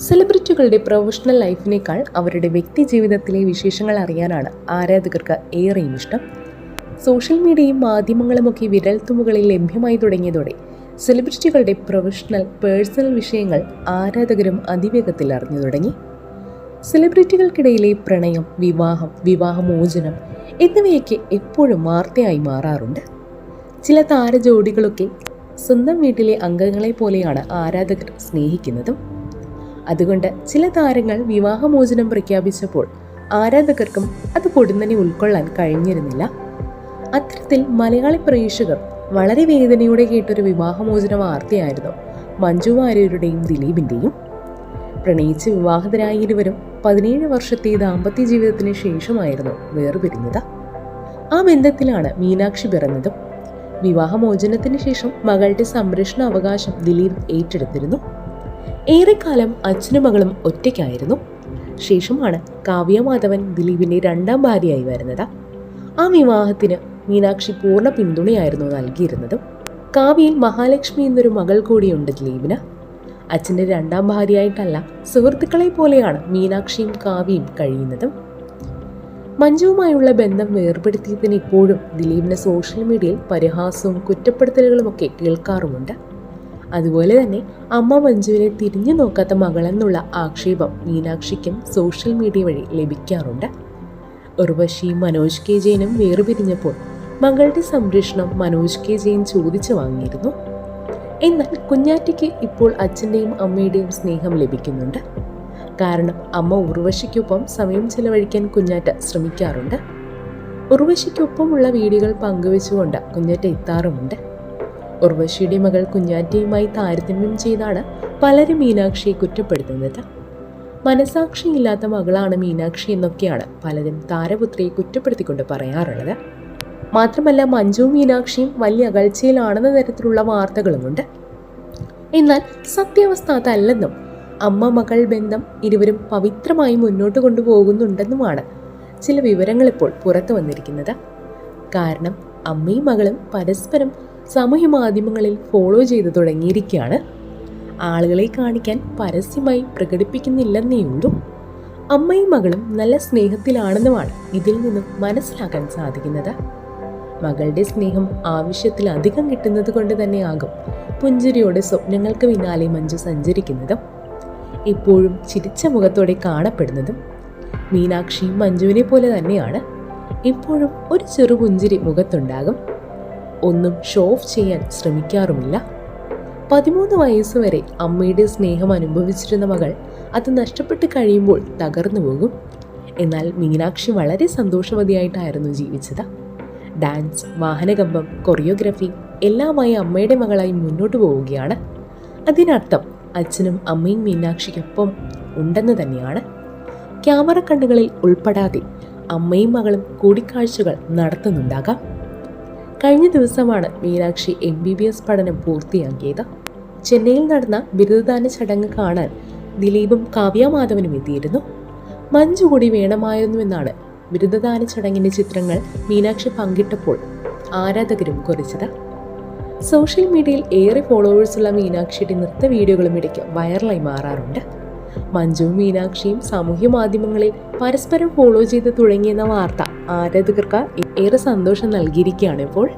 സെലിബ്രിറ്റികളുടെ professional ലൈഫിനേക്കാൾ അവരുടെ വ്യക്തി ജീവിതത്തിലെ വിശേഷങ്ങൾ അറിയാനാണ് ആരാധകർക്ക് ഏറെയും ഇഷ്ടം. സോഷ്യൽ മീഡിയയും മാധ്യമങ്ങളുമൊക്കെ വിരൽത്തുമ്പുകളിൽ ലഭ്യമായി തുടങ്ങിയതോടെ സെലിബ്രിറ്റികളുടെ പ്രൊഫഷണൽ പേഴ്സണൽ വിഷയങ്ങൾ ആരാധകരും അതിവേഗത്തിൽ അറിഞ്ഞു തുടങ്ങി. സെലിബ്രിറ്റികൾക്കിടയിലെ പ്രണയം വിവാഹം വിവാഹമോചനം എന്നിവയൊക്കെ എപ്പോഴും വാർത്തയായി മാറാറുണ്ട്. ചില താരജോഡികളൊക്കെ സ്വന്തം വീട്ടിലെ അംഗങ്ങളെ പോലെയാണ് ആരാധകർ സ്നേഹിക്കുന്നതും. അതുകൊണ്ട് ചില താരങ്ങൾ വിവാഹമോചനം പ്രഖ്യാപിച്ചപ്പോൾ ആരാധകർക്കും അത് പൊടുന്നനെ ഉൾക്കൊള്ളാൻ കഴിഞ്ഞിരുന്നില്ല. അത്തരത്തിൽ മലയാളി പ്രേക്ഷകർ വളരെ വേദനയോടെ കേട്ടൊരു വിവാഹമോചന വാർത്തയായിരുന്നു മഞ്ജു വാര്യരുടെയും ദിലീപിന്റെയും പ്രണയിച്ച് വിവാഹിതരായ ഇരുവരും പതിനേഴ് വർഷത്തെ ദാമ്പത്യ ജീവിതത്തിന് ശേഷമായിരുന്നു വേർപിരിഞ്ഞത്. ആ ബന്ധത്തിലാണ് മീനാക്ഷി പിറന്നതും. വിവാഹമോചനത്തിന് ശേഷം മകളുടെ സംരക്ഷണ അവകാശം ദിലീപ് ഏറ്റെടുത്തിരുന്നു. ഏറെക്കാലം അച്ഛനും മകളും ഒറ്റയ്ക്കായിരുന്നു. ശേഷമാണ് കാവ്യ മാധവൻ ദിലീപിന്റെ രണ്ടാം ഭാര്യയായി വരുന്നത്. ആ വിവാഹത്തിന് മീനാക്ഷി പൂർണ പിന്തുണയായിരുന്നു നൽകിയിരുന്നത്. കാവ്യയിൽ മഹാലക്ഷ്മി എന്നൊരു മകൾ കൂടിയുണ്ട് ദിലീപിന്. അച്ഛന്റെ രണ്ടാം ഭാര്യയായിട്ടല്ല സുഹൃത്തുക്കളെ പോലെയാണ് മീനാക്ഷിയും കാവ്യയും കഴിയുന്നത്. മഞ്ജുവുമായുള്ള ബന്ധം വേർപെടുത്തിയതിന് ഇപ്പോഴും ദിലീപിന് സോഷ്യൽ മീഡിയയിൽ പരിഹാസവും കുറ്റപ്പെടുത്തലുകളും ഒക്കെ കേൾക്കാറുമുണ്ട്. അതുപോലെ തന്നെ അമ്മ മഞ്ജുവിനെ തിരിഞ്ഞു നോക്കാത്ത മകളെന്നുള്ള ആക്ഷേപം മീനാക്ഷിക്കും സോഷ്യൽ മീഡിയ വഴി ലഭിക്കാറുണ്ട്. ഉർവശിയും മനോജ് കെ ജയനും വേർപിരിഞ്ഞപ്പോൾ മകളുടെ സംരക്ഷണം മനോജ് കെ ജയൻ ചോദിച്ചു വാങ്ങിയിരുന്നു. എന്നാൽ കുഞ്ഞാറ്റയ്ക്ക് ഇപ്പോൾ അച്ഛന്റെയും അമ്മയുടെയും സ്നേഹം ലഭിക്കുന്നുണ്ട്. കാരണം അമ്മ ഉർവശിക്കൊപ്പം സമയം ചെലവഴിക്കാൻ കുഞ്ഞാറ്റ ശ്രമിക്കാറുണ്ട്. ഉർവശിക്കൊപ്പമുള്ള വീഡിയോകൾ പങ്കുവെച്ചുകൊണ്ട് കുഞ്ഞാറ്റ എത്താറുമുണ്ട്. ഉർവശിയുടെ മകൾ കുഞ്ഞാറ്റയുമായി താരതമ്യം ചെയ്താണ് പലരും മീനാക്ഷിയെ കുറ്റപ്പെടുത്തുന്നത്. മനസാക്ഷിയില്ലാത്ത മകളാണ് മീനാക്ഷി എന്നൊക്കെയാണ് പലരും താരപുത്രിയെ കുറ്റപ്പെടുത്തിക്കൊണ്ട് പറയാറുള്ളത്. മാത്രമല്ല മഞ്ജു മീനാക്ഷിയും വലിയ അകൽച്ചയിലാണെന്ന തരത്തിലുള്ള വാർത്തകളുമുണ്ട്. എന്നാൽ സത്യാവസ്ഥ അതല്ലെന്നും അമ്മ മകൾ ബന്ധം ഇരുവരും പവിത്രമായി മുന്നോട്ട് കൊണ്ടുപോകുന്നുണ്ടെന്നുമാണ് ചില വിവരങ്ങൾ ഇപ്പോൾ പുറത്തു വന്നിരിക്കുന്നത്. കാരണം അമ്മയും മകളും പരസ്പരം സാമൂഹ്യ മാധ്യമങ്ങളിൽ ഫോളോ ചെയ്തു തുടങ്ങിയിരിക്കുകയാണ്. ആളുകളെ കാണിക്കാൻ പരസ്യമായി പ്രകടിപ്പിക്കുന്നില്ലെന്നേ ഉള്ളൂ. അമ്മയും മകളും നല്ല സ്നേഹത്തിലാണെന്നുമാണ് ഇതിൽ നിന്നും മനസ്സിലാക്കാൻ സാധിക്കുന്നത്. മകളുടെ സ്നേഹം ആവശ്യത്തിൽ അധികം കിട്ടുന്നത് കൊണ്ട് തന്നെയാകും പുഞ്ചിരിയോടെ സ്വപ്നങ്ങൾക്ക് പിന്നാലെ മഞ്ജു സഞ്ചരിക്കുന്നതും എപ്പോഴും ചിരിച്ച മുഖത്തോടെ കാണപ്പെടുന്നതും. മീനാക്ഷിയും മഞ്ജുവിനെ പോലെ തന്നെയാണ്. ഇപ്പോഴും ഒരു ചെറു പുഞ്ചിരി മുഖത്തുണ്ടാകും. ഒന്നും ഷോ ഓഫ് ചെയ്യാൻ ശ്രമിക്കാറുമില്ല. പതിമൂന്ന് വയസ്സുവരെ അമ്മയുടെ സ്നേഹം അനുഭവിച്ചിരുന്ന മകൾ അത് നഷ്ടപ്പെട്ട് കഴിയുമ്പോൾ തകർന്നു പോകും. എന്നാൽ മീനാക്ഷി വളരെ സന്തോഷവതിയായിട്ടായിരുന്നു ജീവിച്ചത്. ഡാൻസ് വാഹനകമ്പം കൊറിയോഗ്രഫി എല്ലാമായി അമ്മയുടെ മകളായി മുന്നോട്ട് പോവുകയാണ്. അതിനർത്ഥം അച്ഛനും അമ്മയും മീനാക്ഷിക്കൊപ്പം ഉണ്ടെന്ന് തന്നെയാണ്. ക്യാമറ കണ്ണുകളിൽ ഉൾപ്പെടാതെ അമ്മയും മകളും കൂടിക്കാഴ്ചകൾ നടത്തുന്നുണ്ടാകാം. കഴിഞ്ഞ ദിവസമാണ് Meenakshi M B B S പഠനം പൂർത്തിയാക്കിയത്. ചെന്നൈയിൽ നടന്ന ബിരുദദാന ചടങ്ങ് കാണാൻ ദിലീപും കാവ്യ മാധവനും എത്തിയിരുന്നു. മഞ്ജു കൂടി വേണമായിരുന്നുവെന്നാണ് ബിരുദദാന ചടങ്ങിന്റെ ചിത്രങ്ങൾ മീനാക്ഷി പങ്കിട്ടപ്പോൾ ആരാധകരും കുറിച്ചത്. സോഷ്യൽ മീഡിയയിൽ ഏറെ ഫോളോവേഴ്സുള്ള മീനാക്ഷിയുടെ നൃത്ത വീഡിയോകളും ഇടയ്ക്ക് വൈറലായി മാറാറുണ്ട്. മഞ്ജുവും മീനാക്ഷിയും സാമൂഹ്യ മാധ്യമങ്ങളിൽ പരസ്പരം ഫോളോ ചെയ്ത് തുടങ്ങിയെന്ന വാർത്ത ആരാധകർക്ക് ഏറെ സന്തോഷം നൽകിയിരിക്കുകയാണ് ഇപ്പോൾ.